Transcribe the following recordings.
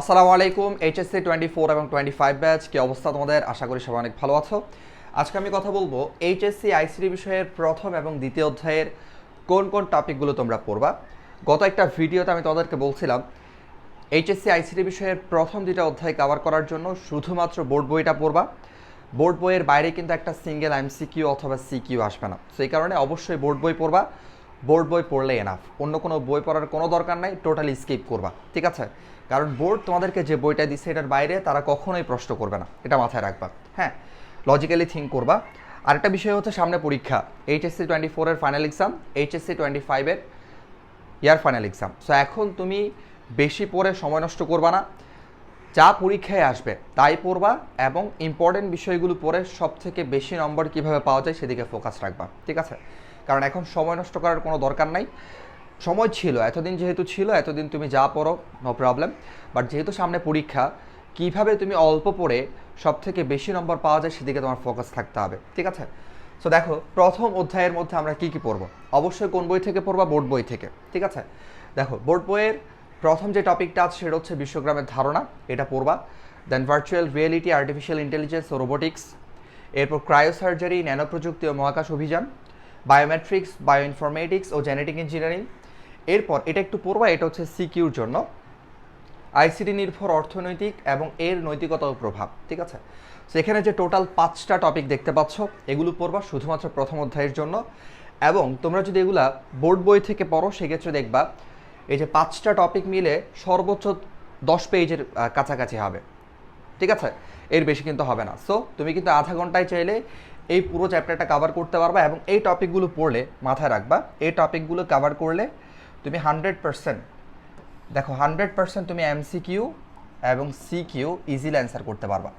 আসসালামু আলাইকুম, HSC twenty four এবং টোয়েন্টি ফাইভ ব্যাচ, কি অবস্থা তোমাদের? আশা করি সবাই অনেক ভালো আছো। আজকে আমি কথা বলব এইচএসসি আইসিডি বিষয়ের প্রথম এবং দ্বিতীয় অধ্যায়ের কোন কোন টপিকগুলো তোমরা পড়বা। গত একটা ভিডিওতে আমি তোমাদেরকে বলছিলাম, এইচএসসি আইসিডি বিষয়ের প্রথম দুটা অধ্যায় কভার করার জন্য শুধুমাত্র বোর্ড বইটা পড়বা। বোর্ড বইয়ের বাইরে কিন্তু একটা সিঙ্গেল এমসিকিউ অথবা সিকিউ আসবে না। সেই কারণে অবশ্যই বোর্ড বই পড়বা। বোর্ড বই পড়লে এনাফ অন্য কোনো বই পড়ার কোনো দরকার নাই টোটালি স্কিপ করবা। ঠিক আছে? কারণ বোর্ড তোমাদেরকে যে বইটা দিচ্ছে এটার বাইরে তারা কখনোই প্রশ্ন করবে না। এটা মাথায় রাখবা। হ্যাঁ লজিক্যালি থিঙ্ক করবা। আরেকটা বিষয় হচ্ছে সামনে পরীক্ষা। এইচএসসি টোয়েন্টি ফোরের ফাইনাল এক্সাম এইচএসসি টোয়েন্টি ফাইভের ইয়ার ফাইনাল এক্সাম সো এখন তুমি বেশি পড়ে সময় নষ্ট করবা না। যা পরীক্ষায় আসবে, তাই পড়বা এবং ইম্পর্টেন্ট বিষয়গুলো পড়ে সব থেকে বেশি নম্বর কীভাবে পাওয়া যায় সেদিকে ফোকাস রাখবা। ঠিক আছে? কারণ এখন সময় নষ্ট করার কোনো দরকার নাই। সময় ছিল, এতদিন যেহেতু ছিল, এতদিন তুমি যা পড়ো নো প্রবলেম বাট যেহেতু সামনে পরীক্ষা, কীভাবে তুমি অল্প পড়ে সব থেকে বেশি নম্বর পাওয়া যায় সেদিকে তোমার ফোকাস থাকতে হবে, ঠিক আছে? সো দেখো, প্রথম অধ্যায়ের মধ্যে আমরা কি কি পড়ব? অবশ্যই কোন বই থেকে পড়বা? বোর্ড বই থেকে, ঠিক আছে? দেখো, বোর্ড বইয়ের প্রথম যে টপিকটা আছে সেটা হচ্ছে বিশ্বগ্রামের ধারণা, এটা পড়বা। Then virtual reality artificial intelligence ও রোবোটিক্স এরপর ক্রায়োসার্জারি ন্যানো প্রযুক্তি ও মহাকাশ অভিযান। বায়োমেট্রিক্স বায়ো বায়োইনফরমেটিক্স ও জেনেটিক ইঞ্জিনিয়ারিং এরপর এটা একটু পড়বা, এটা হচ্ছে সিকিউর জন্য। আইসিটি নির্ভর অর্থনৈতিক এবং এর নৈতিকতা ও প্রভাব, ঠিক আছে? তো এখানে যে টোটাল পাঁচটা টপিক দেখতে পাচ্ছ, এগুলো পড়বা শুধুমাত্র প্রথম অধ্যায়ের জন্য। এবং তোমরা যদি এগুলা বোর্ড বই থেকে পড়ো, সেক্ষেত্রে দেখবা এই যে পাঁচটা টপিক মিলে সর্বোচ্চ দশ পেজের কাছাকাছি হবে, ঠিক আছে? এর বেশি কিন্তু হবে না। সো তুমি কিন্তু আধা ঘন্টায় চাইলে এই পুরো চ্যাপ্টারটা কভার করতে পারবা এবং এই টপিকগুলো পড়লে মাথায় রাখবা, এই টপিকগুলো কভার করলে তুমি হান্ড্রেড পার্সেন্ট, দেখো হান্ড্রেড পার্সেন্ট তুমি এমসিকিউ এবং সিকিউ ইজিলি অ্যান্সার করতে পারবা।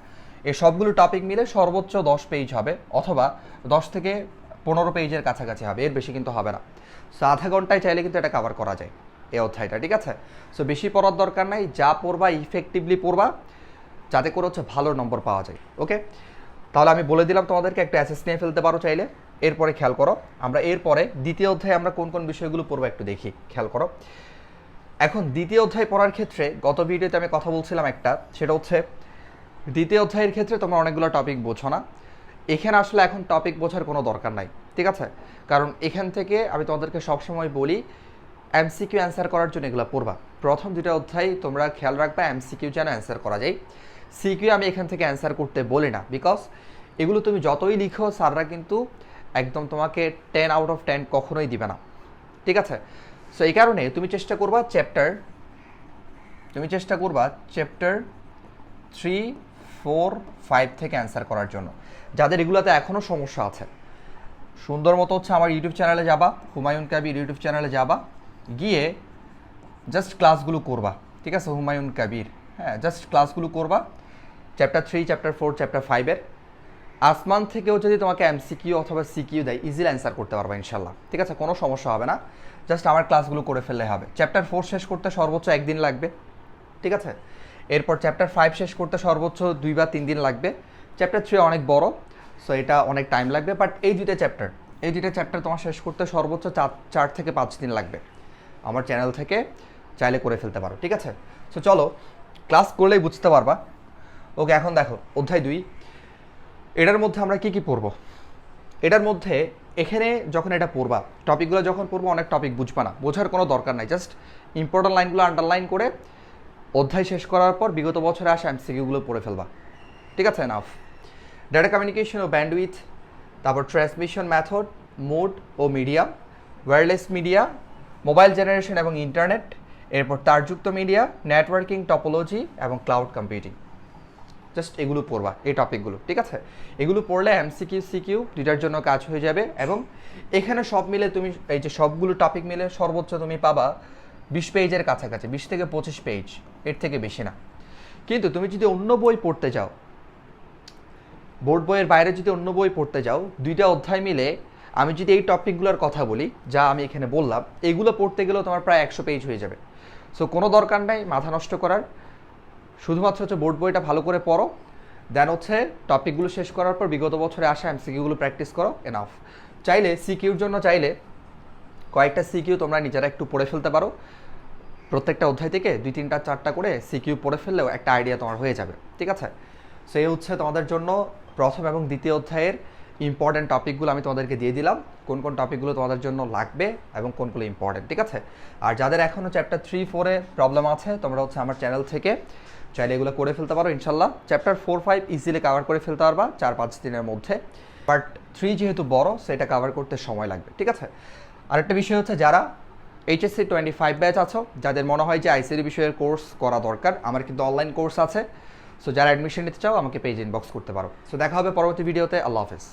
এই সবগুলো টপিক মিলে সর্বোচ্চ দশ পেজ হবে, অথবা দশ থেকে পনেরো পেজের কাছাকাছি হবে, এর বেশি কিন্তু হবে না। সো আধা ঘন্টায় চাইলে কিন্তু এটা কভার করা যায়, এই অধ্যায়টা, ঠিক আছে? সো বেশি পড়ার দরকার নাই, যা পড়বা ইফেক্টিভলি পড়বা, যাতে করে হচ্ছে ভালো নম্বর পাওয়া যায় ওকে তাহলে আমি বলে দিলাম তোমাদেরকে, একটা অ্যাসেস নিয়ে ফেলতে পারো চাইলে। এরপরে খেয়াল করো, আমরা এরপরে দ্বিতীয় অধ্যায়ে আমরা কোন কোন বিষয়গুলো পড়ব একটু দেখি, খেয়াল করো। এখন দ্বিতীয় অধ্যায় পড়ার ক্ষেত্রে, গত ভিডিওতে আমি কথা বলছিলাম একটা, সেটা হচ্ছে দ্বিতীয় অধ্যায়ের ক্ষেত্রে তোমরা অনেকগুলো টপিক বোঝো না। এখানে আসলে এখন টপিক বোঝার কোনো দরকার নাই, ঠিক আছে? কারণ এখান থেকে আমি তোমাদেরকে সবসময় বলি এমসিকিউ অ্যান্সার করার জন্য এগুলো পড়বা। প্রথম দুটো অধ্যায় তোমরা খেয়াল রাখবা এমসিকিউ যেন অ্যান্সার করা যায়। সিকিউ আমি এখান থেকে অ্যান্সার করতে বলি না বিকজ এগুলো তুমি যতই লিখো, স্যাররা কিন্তু একদম তোমাকে টেন আউট অফ টেন কখনোই দিবে না। ঠিক আছে? সো এই কারণে তুমি চেষ্টা করবা চ্যাপ্টার তুমি চেষ্টা করবা চ্যাপ্টার থ্রি ফোর ফাইভ থেকে অ্যান্সার করার জন্য। যাদের এগুলোতে এখনও সমস্যা আছে, সুন্দর মতো হচ্ছে আমার ইউটিউব চ্যানেলে যাবা, হুমায়ুন কাবির ইউটিউব চ্যানেলে যাবা, গিয়ে জাস্ট ক্লাসগুলো করবা। ঠিক আছে? হুমায়ুন কাবির হ্যাঁ জাস্ট ক্লাসগুলো করবা। Chapter three chapter four chapter ফাইভের আসমান থেকেও যদি তোমাকে এমসিকিউ অথবা সিকিউ দেয় ইজিলি অ্যান্সার করতে পারবে ইনশাল্লাহ ঠিক আছে? কোনো সমস্যা হবে না। জাস্ট আমার ক্লাসগুলো করে ফেললে হবে। চ্যাপ্টার ফোর শেষ করতে সর্বোচ্চ একদিন লাগবে। ঠিক আছে? এরপর চ্যাপ্টার ফাইভ শেষ করতে সর্বোচ্চ দুই বা তিন দিন লাগবে। চ্যাপ্টার থ্রি অনেক বড় সো এটা অনেক টাইম লাগবে। বাট এই দুইটা চ্যাপ্টার এই দুইটা চ্যাপ্টার তোমার শেষ করতে সর্বোচ্চ চার চার থেকে পাঁচ দিন লাগবে। আমার চ্যানেল থেকে চাইলে করে ফেলতে পারো। ঠিক আছে? সো চলো ক্লাস করলেই বুঝতে পারবা। ওকে এখন দেখো, অধ্যায় দুই। এটার মধ্যে আমরা কি কি পড়ব? এটার মধ্যে এখানে যখন এটা পড়বা, টপিকগুলো যখন পড়ব, অনেক টপিক বুঝবা না। বোঝার কোনো দরকার নাই। জাস্ট ইম্পর্টেন্ট লাইনগুলো আন্ডারলাইন করে অধ্যায় শেষ করার পর বিগত বছরে আসা এমসিকিউগুলো পড়ে ফেলবা। ঠিক আছে? নাফ ডেটা কমিউনিকেশন ও ব্যান্ডউইথ তারপর ট্রান্সমিশন ম্যাথড মোড ও media wireless media mobile generation এবং ইন্টারনেট এরপর তারযুক্ত মিডিয়া নেটওয়ার্কিং টপোলজি এবং ক্লাউড কম্পিউটিং জাস্ট এগুলো পড়বা, এই টপিকগুলো, ঠিক আছে? এগুলো পড়লে এমসিকিউ সিকিউ দুইটার জন্য কাজ হয়ে যাবে এবং এখানে সব মিলে তুমি, এই যে সবগুলো টপিক মিলে সর্বোচ্চ তুমি পাবা বিশ পেজের কাছাকাছি, বিশ থেকে পঁচিশ পেজ এর থেকে বেশি না। কিন্তু তুমি যদি অন্য বই পড়তে যাও, বোর্ড বইয়ের বাইরে যদি অন্য বই পড়তে যাও, দুইটা অধ্যায় মিলে আমি যদি এই টপিকগুলোর কথা বলি, যা আমি এখানে বললাম, এগুলো পড়তে গেলেও তোমার প্রায় একশো পেজ হয়ে যাবে। সো কোনো দরকার নাই, মাথা নষ্ট করার। শুধুমাত্র হচ্ছে বোর্ড বইটা ভালো করে পড়ো। দেন হচ্ছে টপিকগুলো শেষ করার পর বিগত বছরে আসা এমসিকিউগুলো প্র্যাকটিস করো এনাফ চাইলে সিকিউর জন্য চাইলে কয়েকটা সিকিউ তোমরা নিজেরা একটু পড়ে ফেলতে পারো। প্রত্যেকটা অধ্যায় থেকে দুই তিনটা চারটা করে সিকিউ পড়ে ফেললেও একটা আইডিয়া তোমার হয়ে যাবে, ঠিক আছে? সো এই হচ্ছে তোমাদের জন্য প্রথম এবং দ্বিতীয় অধ্যায়ের ইম্পর্টেন্ট টপিকগুলো আমি তোমাদেরকে দিয়ে দিলাম। কোন কোন টপিকগুলো তোমাদের জন্য লাগবে এবং কোনগুলো ইম্পর্টেন্ট ঠিক আছে? আর যাদের এখনও চ্যাপ্টার থ্রি ফোরে প্রবলেম আছে, তোমরা হচ্ছে আমার চ্যানেল থেকে চাইলে এগুলো করে ফেলতে পারো ইনশাল্লাহ chapter four five easily cover করে ফেলতে পারবা, চার, পাঁচ দিনের মধ্যে। বাট থ্রি যেহেতু বড়, সেটা কাভার করতে সময় লাগবে, ঠিক আছে? আরেকটা বিষয় হচ্ছে যারা এইচএসসি টোয়েন্টি ফাইভ ব্যাচ আছো, যাদের মনে হয় যে আইসিডি বিষয়ের কোর্স করা দরকার, আমার কিন্তু অনলাইন কোর্স আছে। সো যারা অ্যাডমিশন নিতে চাও, আমাকে পেজ ইনবক্স করতে পারো। সো দেখা হবে পরবর্তী ভিডিওতে আল্লাহ হাফেজ।